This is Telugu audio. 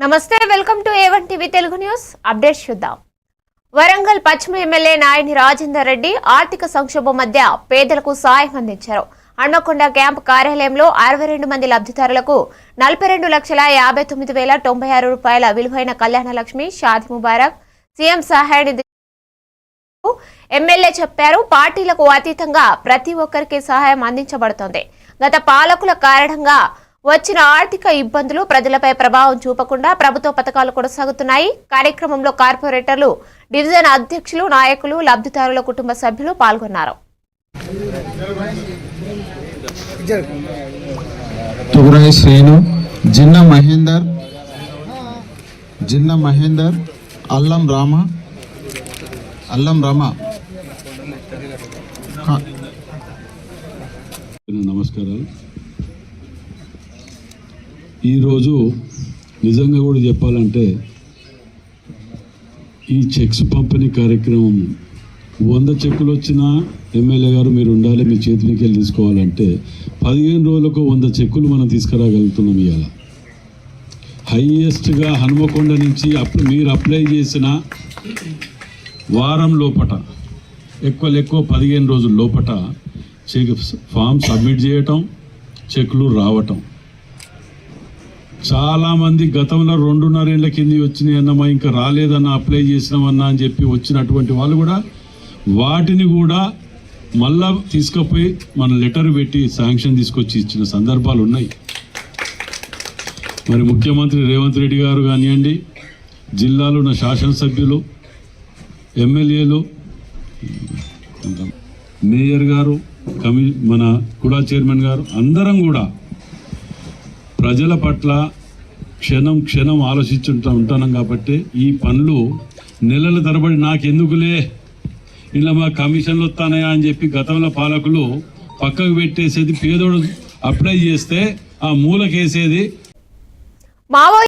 నమస్తే welcome to A one TV Telugu news. Update చూద్దాం. వరంగల్ పశ్చిమ ఎమ్మెల్యే నాయని రాజేందర్ రెడ్డి ఆర్థిక సంక్షోభం మధ్య పేదలకు సాయం అందించారు. హన్మకొండ క్యాంప్ కార్యాలయంలో అరవై రెండు మంది లబ్ధిదారులకు నలభై రెండు లక్షల యాభై తొమ్మిది వేల తొంభై ఆరు రూపాయల విలువైన కళ్యాణ లక్ష్మి షాది ముబారక్ సీఎం సహాయనిధి ఎమ్మెల్యే చెప్పారు పార్టీలకు అతీతంగా ప్రతి ఒక్కరికి సహాయం అందించబడుతోంది. గత పాలకుల కారణంగా వచ్చిన ఆర్థిక ఇబ్బందులు ప్రజలపై ప్రభావం చూపకుండా ప్రభుత్వ పథకాలు కొనసాగుతున్నాయి. కార్యక్రమంలో కార్పొరేటర్లు డివిజన్ అధ్యక్షులు నాయకులు లబ్ధిదారుల కుటుంబ సభ్యులు పాల్గొన్నారు. శ్రీను జిన్న మహేందర్ జిన్న మహేందర్ అల్లం రామ అల్లం రమ. నమస్కారాలు. ఈరోజు నిజంగా కూడా చెప్పాలంటే ఈ చెక్స్ పంపిణీ కార్యక్రమం వంద చెక్కులు వచ్చినా ఎమ్మెల్యే గారు మీరు ఉండాలి మీ చేతికి వెళ్ళి తీసుకోవాలంటే పదిహేను రోజులకు వంద చెక్కులు మనం తీసుకురాగలుగుతున్నాం ఇవాళ. హైయెస్ట్గా హనుమకొండ నుంచి అప్పుడు మీరు అప్లై చేసిన వారం లోపట ఎక్కువ ఎక్కువ పదిహేను రోజుల లోపట చెక్ ఫామ్ సబ్మిట్ చేయటం చెక్లు రావటం. చాలామంది గతంలో రెండున్నరేళ్ళ కింది వచ్చినాయి అన్నమా ఇంకా రాలేదన్న అప్లై చేసినామన్నా అని చెప్పి వచ్చినటువంటి వాళ్ళు కూడా వాటిని కూడా మళ్ళా తీసుకుపోయి మన లెటర్ పెట్టి శాంక్షన్ తీసుకొచ్చి ఇచ్చిన సందర్భాలు ఉన్నాయి. మరి ముఖ్యమంత్రి రేవంత్ రెడ్డి గారు కానివ్వండి జిల్లాలో ఉన్న శాసనసభ్యులు ఎమ్మెల్యేలు మేయర్ గారు కమి మన కుడా చైర్మన్ గారు అందరం కూడా ప్రజల పట్ల క్షణం క్షణం ఆలోచించుంటా ఉంటాను కాబట్టి ఈ పనులు నెలల తరబడి నాకెందుకులే? ఇలా మా కమిషన్లు వస్తానయా అని చెప్పి గతంలో పాలకులు పక్కకు పెట్టేసేది పేదోడు అప్లై చేస్తే ఆ మూలకేసేది.